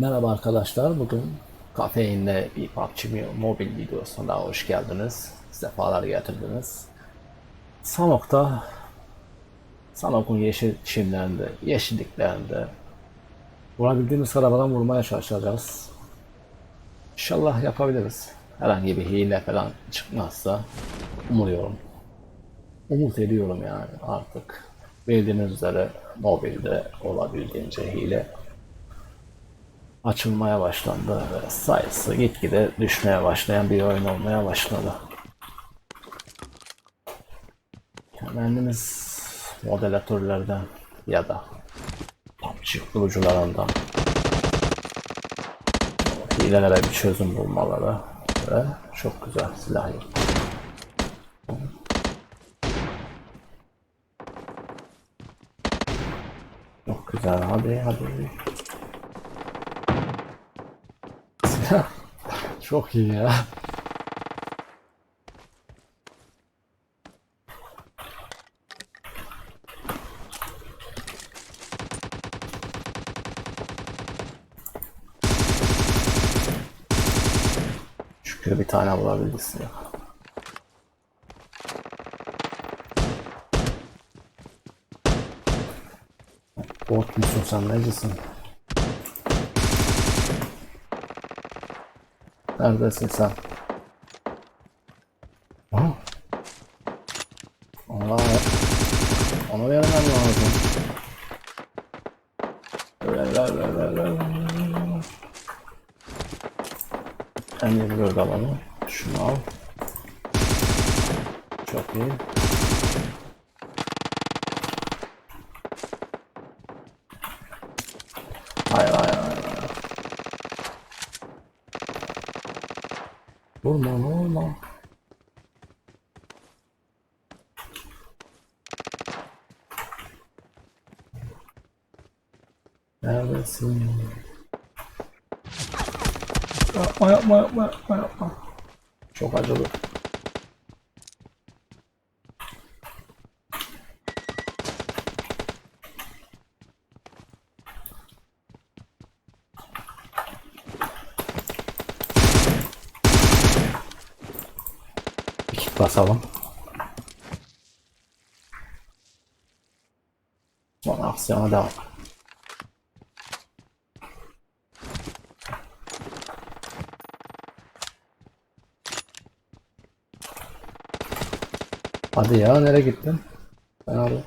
Merhaba arkadaşlar. Bugün kafeinle bir PUBG mobil videosuna hoş geldiniz. Sefalar getirdiniz. Sanok'ta Sanok'un yeşil çimlerinde, yeşilliklerinde vurabildiğimiz arabadan vurmaya çalışacağız. İnşallah yapabiliriz. Herhangi bir hile falan çıkmazsa umuyorum. Umut ediyorum yani artık. Bildiğiniz üzere mobilde olabildiğince hile açılmaya başlandı ve sayısı gitgide düşmeye başlayan bir oyun olmaya başladı. Kendimiz moderatörlerden ya da PUBG kurucularından hilelere bir çözüm bulmaları ve çok güzel silah. Çok güzel hadi hadi. Çok iyi ya. Şükür bir tane bulabildik ya. Bot musun sen necisin? Neredesin sen? Aha. Allah. Onu vermem lazım. Ver ver ver ver ver. Emir böyle alalım. Şunu al. Çok iyi. Hayır hayır hayır. hayır. Vurma vurma. Neredesin? Yapma yapma yapma yapma. Çok acılı. Basalım. Sonra aksiyona devam. Hadi ya nereye gittin? Ben abi.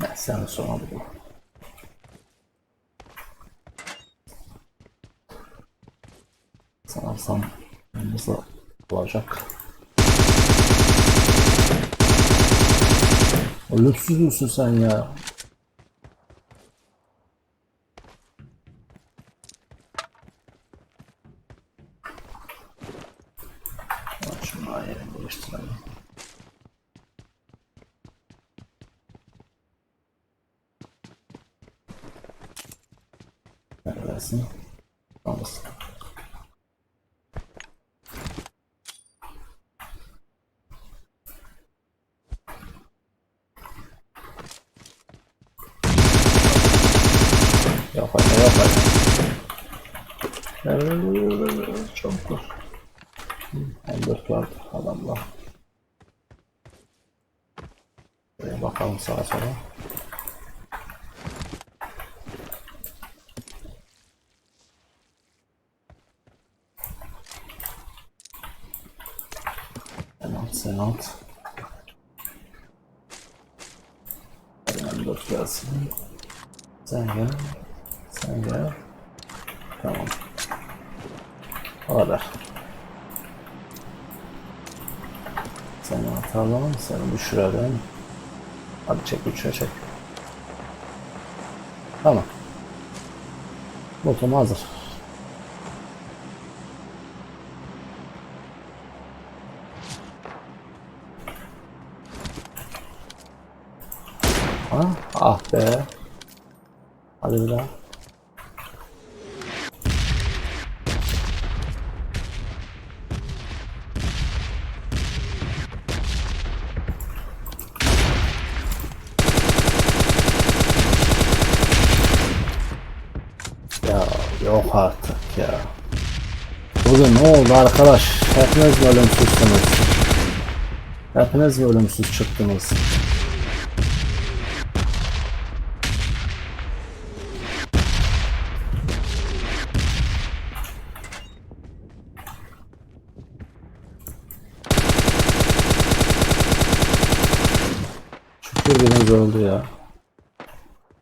Ben seni sonra bulayım. Sanırsam nasıl olacak? Ölümsüz müsün sen ya? Şunu yerini değiştirelim. Neredesin? Alırsın. Yok hadi yok hadi. Evet, çok dur. M4 vardı adamla. Bakalım sağa sola. Sen at, sen. Hadi M4 gelsin. Sen gel. Sen gel. Tamam. O kadar. Seni atalım, seni düşürelim. Hadi çek uçuya çek. Tamam. Botum hazır. Ha? Ah be. Hadi bir daha. Yok artık ya. Bugün ne oldu arkadaş? Hepiniz ölümsüzsünüz? Hepiniz ölümsüz çıktınız? Şükür biriniz öldü ya.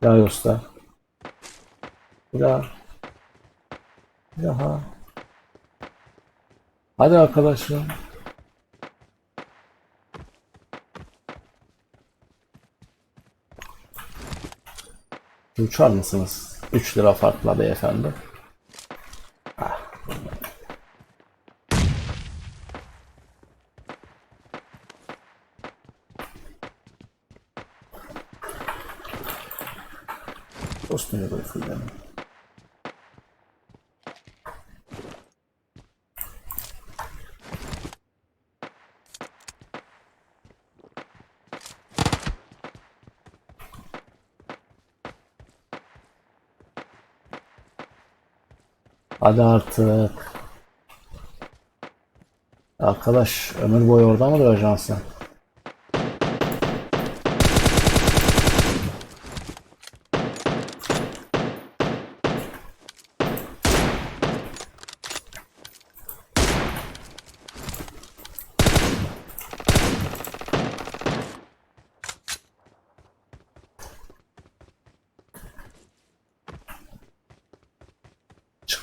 Ya Yosta. Bir daha. Daha. Hadi arkadaşlar. Uçar mısınız? 3 lira farkla beyefendi. Ah. Dostum ya böyle Hadi artık. Arkadaş ömür boyu orada mı duracaksın sen?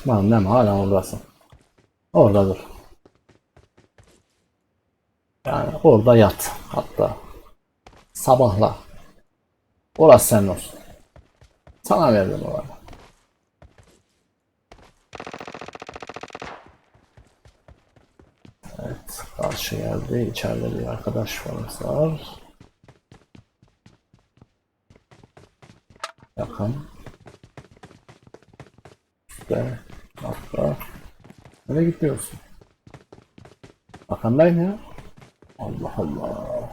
Değil mi? Hala oradasın. Orada dur. Yani orada yat hatta. Sabahla. Orası senin olsun. Sana verdim orada. Evet. Karşı geldi. İçeride bir arkadaş var. Yakın. İşte. Atla. Nereye gidiyorsun? Arkandayım ya. Allah Allah.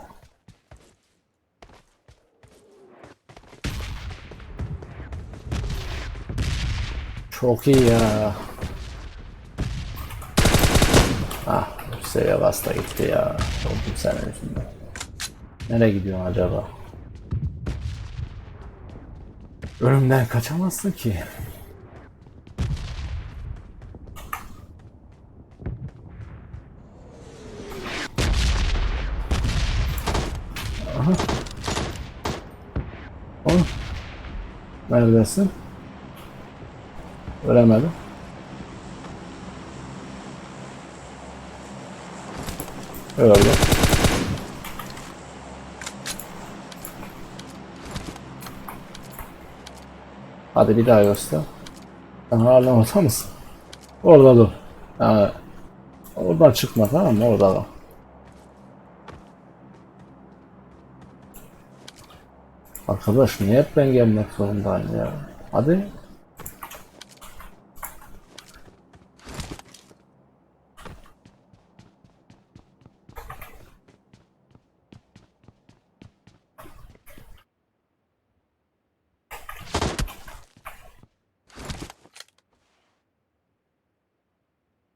Çok iyi ya. Ah, seviye basta gitti ya. Oldum senin yüzünden. Nereye gidiyorsun acaba? Ölümden kaçamazsın ki. Oğlum. Neredesin? Ölemedim. Öyle. Hadi bir daha göster. Sen hala orada mısın? Orada dur. Yani oradan çıkma tamam mı? Orada kal. Arkadaş niye hep ben gelmek zorundayım ya? Hadi.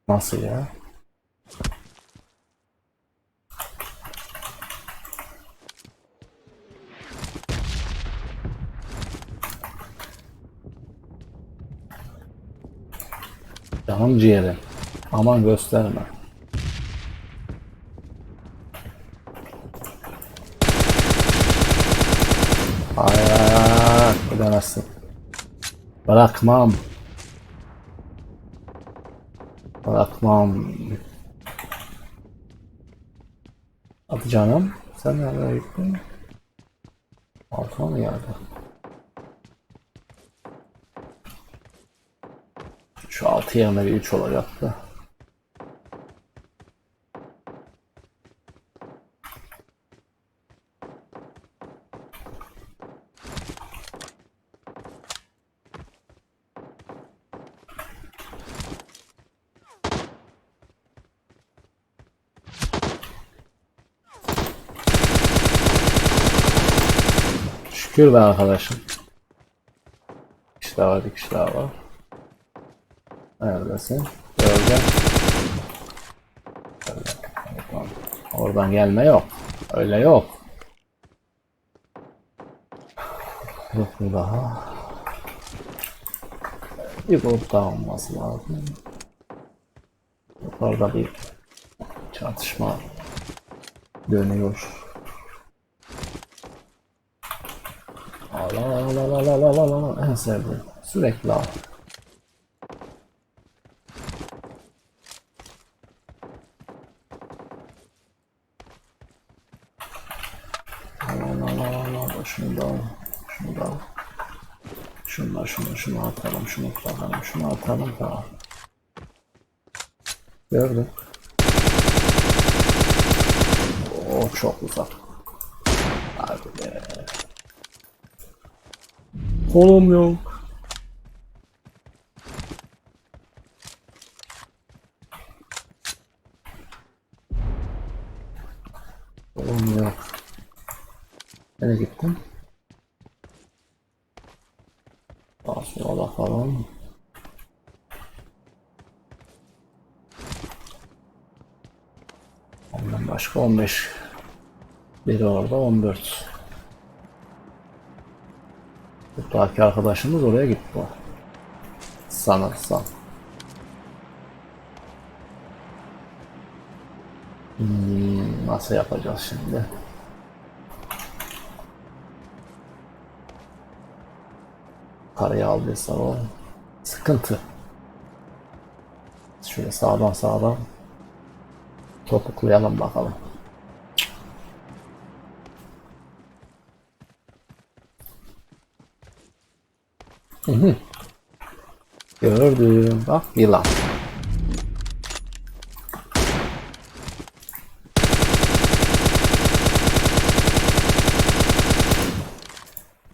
Nasıl ya? Canım ciğerim. Aman gösterme. Hayır, gidemezsin. Bırakmam. Bırakmam. Canım. Sen nereye gittin? Altıma mı geldi? Şu altı yerine bir üç olacaktı. Şükür be arkadaşım. Bir kişi daha var, bir kişi daha var. Neredesin? Gördüm. Öyle. Oradan, gelme yok. Öyle yok. Yok mu daha? Bir grup daha olması lazım. Yukarıda bir çatışma dönüyor. Ala ala ala ala ala ala en sevdiğim. Sürekli al. Ala ala ala ala şunu da al. Şunu da al. Şunlar şunu atalım şunu atalım şunu atalım tamam. Gördüm. O çok uzak. Hadi be. Kolum yok. Kolum yok. Nereye gittim? Daha sonra bakalım. Ondan başka 15. Biri orada 14. Buradaki arkadaşımız oraya gitti. Sanırsam. Hmm, nasıl yapacağız şimdi? Parayı aldıysa o sıkıntı. Şöyle sağdan sağdan topuklayalım bakalım. Gördüm. Bak yılan.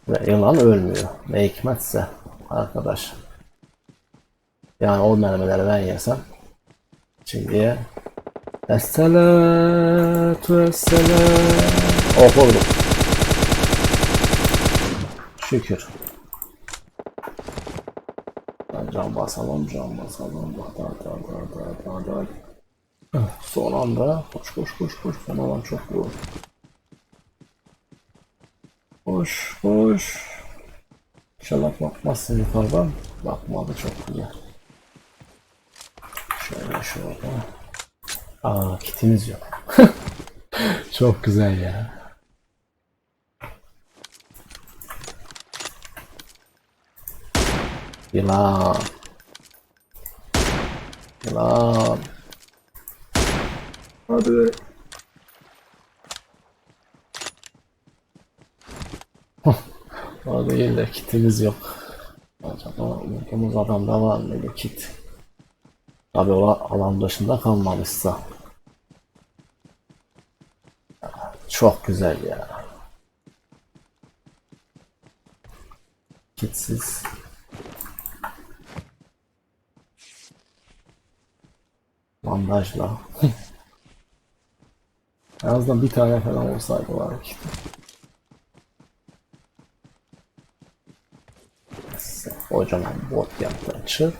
Ve yılan ölmüyor. Ne hikmetse arkadaş. Yani o mermileri ben yesem şimdiye Esselatu esselam Oh vurdum. Şükür. Can basalım, can basalım. Da, da, da, da, da, da. Son anda koş koş koş koş. Son alan çok vurdu. Koş koş. İnşallah bakmazsın yukarıdan. Bakmadı çok güzel. Şöyle şurada. Aa kitimiz yok. çok güzel ya. Yılan. Yılan. Hadi. O değil de kitimiz yok. Acaba uykumuz adamda var mıydı kit? Tabi o alan dışında kalmamışsa. Çok güzel ya. Kitsiz. Bandajla. en azından bir tane falan olsaydı var ki. Kocaman bot yaptı çık.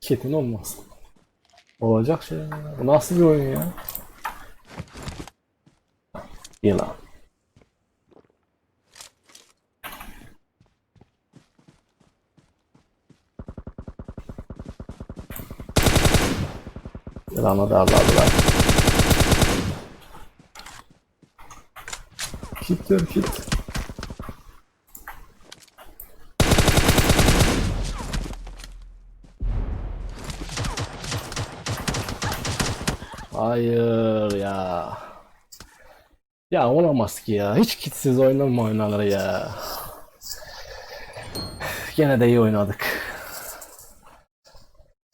Kitin olmaz. Olacak şey. Bu nasıl bir oyun ya? Yılan. Yılanı darladılar. Kit diyor kit. Hayır ya. Ya olamaz ki ya. Hiç kitsiz oynanma oynanır ya. Gene de iyi oynadık.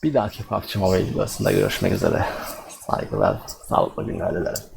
Bir dahaki PUBG Mobile videosunda görüşmek üzere. Saygılar, sağlıklı günler dilerim.